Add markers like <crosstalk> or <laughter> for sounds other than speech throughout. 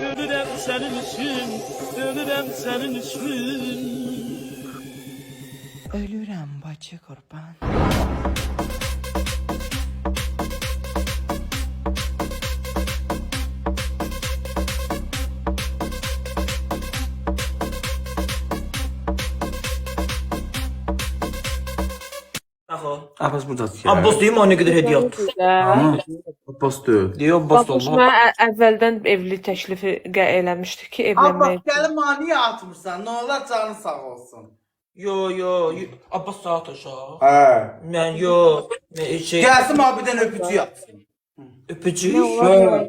Ölürüm senin için, ölürüm senin için. Ölürəm bacı qurban. Axı. Abbas buradadır ya. Abbas deyim o nə qədər hediyə atdı. Ama Abbas deyil. Deyə Abbas Babuş Allah. mənə əvvəldən evlilik təklifi qə- eləmişdi ki, Abbas evlənmək. gəlin mənə niyə atmırsan? Nə olar canın sağ olsun. Yo yo, yo. Abbas saat aşağı. Hə. Mən yo, mən şey Gəlsin abidən öpücü yapsın. öpücük. Hə.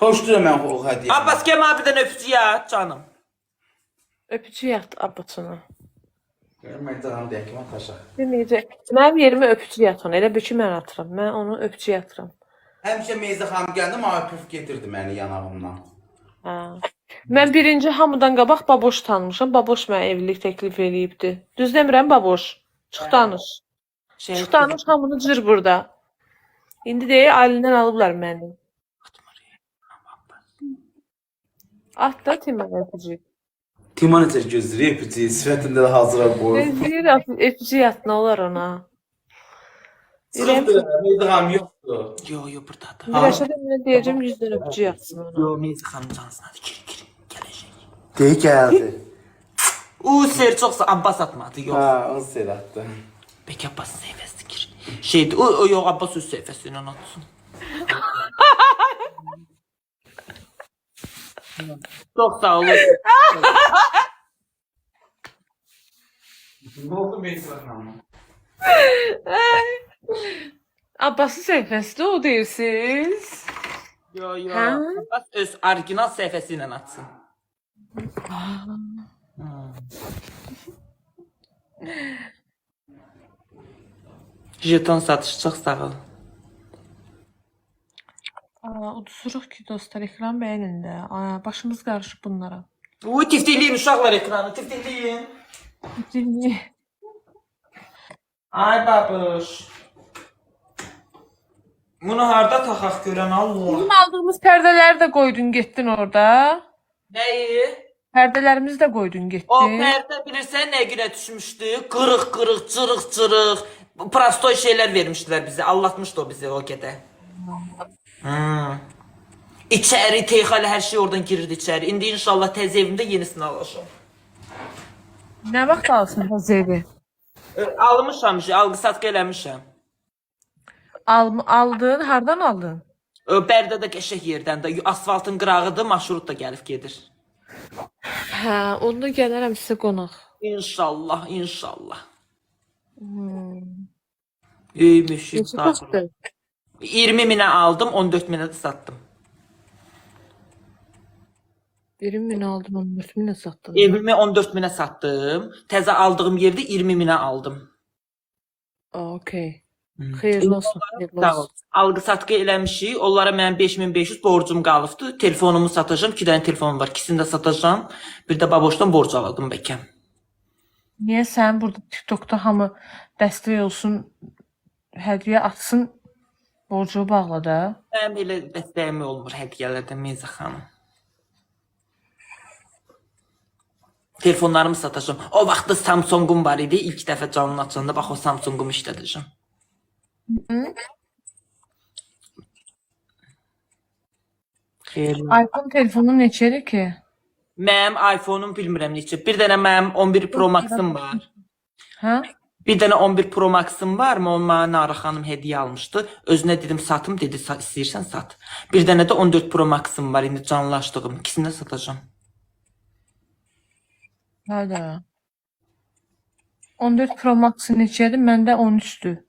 Xoşdur mən o hədiyyə. Abbas gəl abidən öpücük ya canım. Öpücü yat abasına. Mən canım deyək ki, mən taşa. Necə? Mənim yerimə öpücü yat ona. Elə mən atıram. Mən onu öpücü yatıram. Həmişə Meyzə xanım gəldi, mənə püf getirdi məni yanağımdan. Hə. Mən birinci hamıdan qabaq Baboş tanımışam. Baboş mənə evlilik təklif eləyibdi. Düz demirəm Baboş? Çıx danış. Şey, Çıx danış hamını cır burada. İndi deyə alindən alıblar məni. At da Timə öpücü. Timan necə gözləyir öpücüyü, sifətində də hazıra qoyur. Ben deyirəm öpücü yat nə olar ona. Meyzə xanım yoxdur. Yo yo burdadır. Rəşədə mənə deyəcəm 100 dənə öpücü yatsın ona. Yo Meyzə xanım cansına gir gir. Gələcək. Deyək gəldi. <laughs> U ser çoxsa Abbas atmadı. Yox. Hə, o seyratdı. Peki Abbas səhifəsi gir. Şeydi, o, o yox Abbas öz səhifəsindən atsın. <laughs> Çox sağ olun. Nə oldu Meyzə xanım? Abbasın səhifəsi də o deyirsiz. Yo yo. Hə? Abbas öz orijinal səhifəsi ilə atsın. Jeton satış çox sağ ol. Aa, udusuruq ki dostlar ekran. Aa, başımız karışık bunlara. Uy tiftikləyin uşaqlar ekranı, tiftikləyin. Dinli. Ay babuş. Bunu harda taxaq görən Allah. Bizim aldığımız perdeleri de koydun gittin orada. Nəyi? Perdelerimizi de koydun gittin. O pərdə bilirsən nə günə düşmüşdü? Qırıq qırıq, cırıq cırıq. Prostoy şeylər vermişdilər bizə. Allatmışdı o bizi o qədər. Hmm. İçəri teyxalı hər şey oradan girirdi içəri. İndi inşallah təzə evimdə yenisini alacağam. Ne vaxt alsın Hazeri? E, almışam, şey, alqı satqı eləmişəm. Al, aldın, hardan aldın? E, Bərdədə qəşəng yerdən də asfaltın qırağıdır, marşrut da gəlib gedir. Hə, onda gələrəm sizə qonaq. İnşallah, inşallah. Ey müşrik. Neçə vaxtdır? 20 minə aldım, 14 minə də satdım. Birim min aldım, 14 minə satdım. Evimi 14 minə satdım. Təzə aldığım yerdə 20 minə aldım. Okey. Xeyirli olsun. Xeyirli Sağ ol. olsun. Alqı satqı eləmişik. Onlara mənim 5500 borcum qalıbdı. Telefonumu satacağam. 2 dənə telefonum var. İkisini də satacağam. Bir də baboşdan borc aldım bəlkə. Niyə sən burada TikTokda hamı dəstək olsun, hədiyyə atsın, borcu bağla da. Mənim elə dəstəyim olmur hədiyyələrdən Meyzə xanım. Telefonlarımı satacağam. O vaxtda Samsungum var idi. İlk dəfə canlı açanda bax o Samsungumu işlədəcəm. İPhone telefonu neçədir ki? Mənim iPhone-um bilmirəm neçə. Bir dənə mənim 11 Pro Max-ım var. Hə? Bir dənə 11 Pro Max-ım var. Onu mənə Nara xanım hədiyyə almışdı. Özünə dedim satım, dedi "Sa- istəyirsən sat. Bir dənə də 14 Pro Max-ım var. İndi canlılaşdığım. İkisini də satacağam. Hədə. 14 Pro Max neçədir? Məndə 13-dür.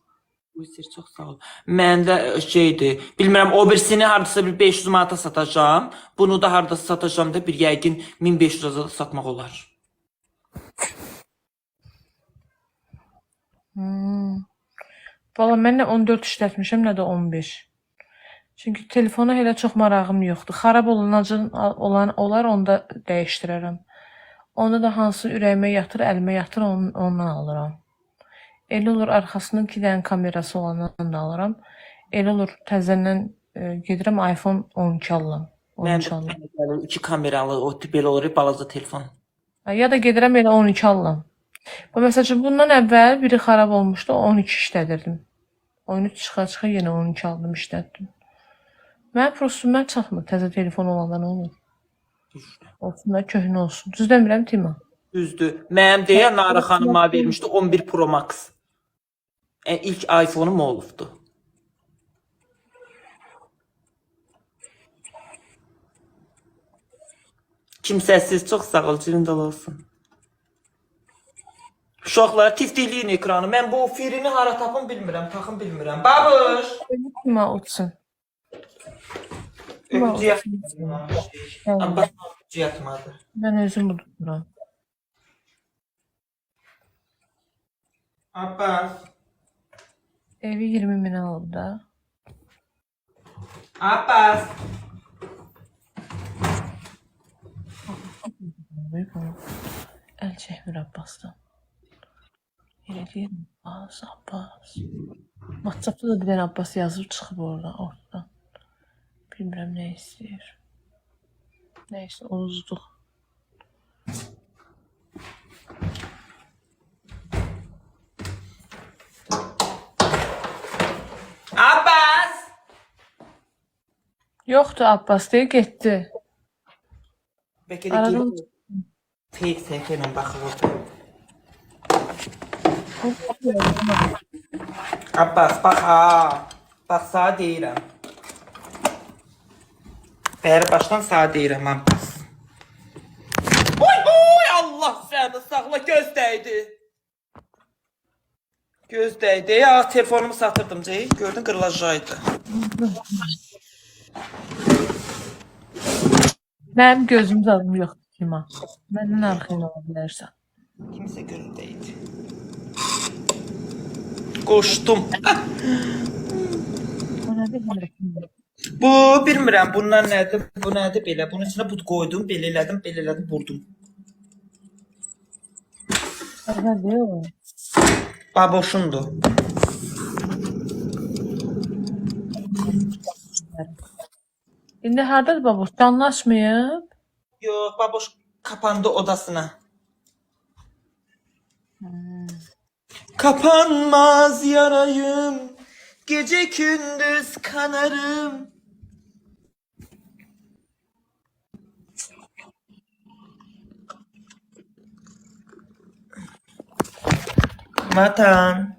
Bu sir çox sağ ol. Məndə e, şeydir. Bilmirəm o birisini hardasa bir 500 manata satacağam. Bunu da hardasa satacağam da bir yəqin 1500-ə da satmaq olar. Hmm. Valla mən nə 14 işlətmişəm, nə də 15. Çünki telefona elə çox marağım yoxdur. Xarab olunacaq olan olar onda dəyişdirərəm. Onda da hansı ürəyimə yatır, əlimə yatır, onun, ondan alıram. Elə olur arxasının 2 dənə kamerası olandan da alıram. Elə olur təzədən e, gedirəm iPhone 12 alıram. 13 alıram. Mənim iki kameralı o tip belə olur balaca telefon. Ya da gedirəm elə 12 alıram. Bu məsəl üçün bundan əvvəl biri xarab olmuşdu, 12 işlədirdim. 13 çıxa-çıxa yenə 12 aldım, işlətdim. Mən prosto mən çatmır təzə telefon olanda nə olur? Olsun da köhnə olsun. Düz demirəm Tima. Düzdür. Mənim deyə Nara xanıma vermişdi 11 Pro Max. E, ilk iPhone-um olubdu. Kimsəsiz çox sağ ol, cüründə olsun. Uşaqlar tiftikliyin ekranı. Mən bu firini hara tapım bilmirəm, taxım bilmirəm. Babuş! Tima uçsun. Öpücü yatmadı. Abbas öpücü yatmadı. Mən özüm unuturam. Abbas. Evi 20 min alıb da. Abbas. Əl çəkmir Abbasdan. Elə deyirəm, Abbas, Abbas. WhatsAppda da bir dənə Abbas yazıb çıxıb orada, ortadan. Bilmirəm nə istəyir. Nəysə, uzduq. Abbas. Yoxdur Abbas getdi. Bəlkə də Aradım. geri Fake səhifə ilə baxırdı. Abbas bax ha. Bax sağ deyirəm. Bəri başdan sağ deyirəm Abbas. Oy oy Allah səni saxla göz dəydi. Göz dəydi. Ya telefonumu satırdım cey. Gördün qırılacaqdı. Mənim gözüm zadım yoxdur Tima. Məndən arxayın ola bilərsən. Kimsə göründəydi. Qoşdum. O nədir bilmirəm. Bu bilmirəm bunlar nədir, bu nədir belə. Bunun içinə bud qoydum, belə elədim, belə elədim, vurdum. Nədir o? Baboşundur. İndi hardadır babuş? Canlaşmayıb? Yox, baboş kapandı odasına. Kapanmaz yarayım, gece gündüz kanarım. Vatan.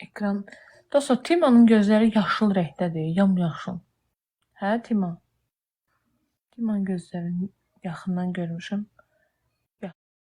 Ekran. Dostlar, Timanın gözləri yaşıl rəngdədir, yamyaşıl. Hə, Tima? Timanın gözlərini yaxından görmüşəm.